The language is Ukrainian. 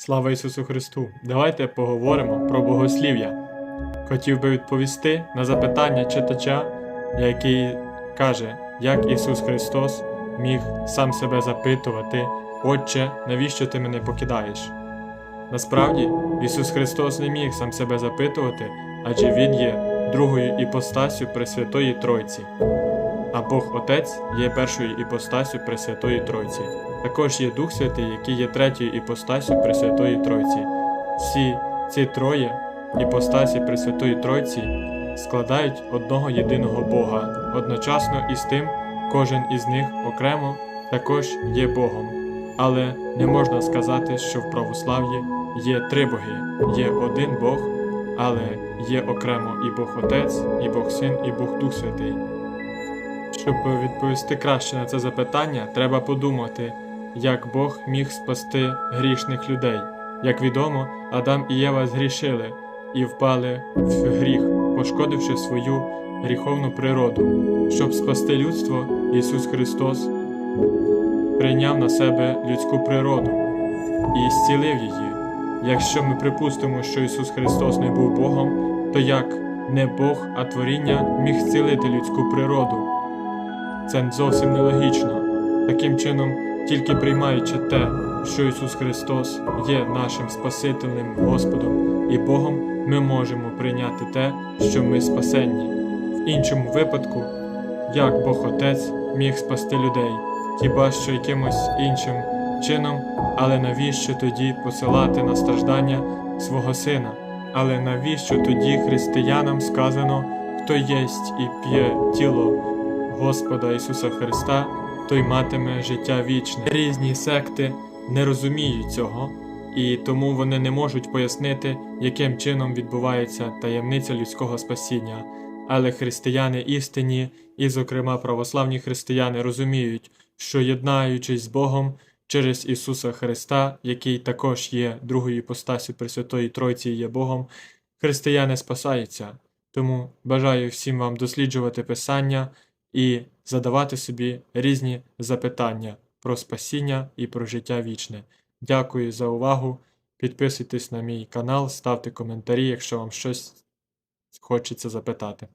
Слава Ісусу Христу! Давайте поговоримо про богослів'я. Хотів би відповісти на запитання читача, який каже, як Ісус Христос міг сам себе запитувати, Отче, навіщо ти мене покидаєш? Насправді, Ісус Христос не міг сам себе запитувати, адже Він є другою іпостасю Пресвятої Тройці, а Бог Отець є першою іпостасю Пресвятої Тройці. Також є Дух Святий, який є третьою іпостасю Пресвятої Тройці. Всі ці троє іпостасі Пресвятої Тройці складають одного єдиного Бога. Одночасно із тим, кожен із них окремо також є Богом. Але не можна сказати, що в православ'ї є три боги, є один Бог, але є окремо і Бог Отець, і Бог Син, і Бог Дух Святий. Щоб відповісти краще на це запитання, треба подумати, як Бог міг спасти грішних людей. Як відомо, Адам і Єва згрішили і впали в гріх, пошкодивши свою гріховну природу. Щоб спасти людство, Ісус Христос прийняв на себе людську природу і зцілив її. Якщо ми припустимо, що Ісус Христос не був Богом, то як не Бог, а творіння міг зцілити людську природу? Це зовсім нелогічно. Таким чином, тільки приймаючи те, що Ісус Христос є нашим Спасителем, Господом і Богом, ми можемо прийняти те, що ми спасенні. В іншому випадку, як Бог Отець міг спасти людей, хіба що якимось іншим чином, але навіщо тоді посилати на страждання свого Сина? Але навіщо тоді християнам сказано, хто єсть і п'є тіло Господа Ісуса Христа, той матиме життя вічне. Різні секти не розуміють цього, і тому вони не можуть пояснити, яким чином відбувається таємниця людського спасіння. Але християни істинні, і, зокрема, православні християни, розуміють, що єднаючись з Богом через Ісуса Христа, який також є другою іпостасю Пресвятої Тройці і є Богом, християни спасаються. Тому бажаю всім вам досліджувати Писання і задавати собі різні запитання про спасіння і про життя вічне. Дякую за увагу. Підписуйтесь на мій канал, ставте коментарі, якщо вам щось хочеться запитати.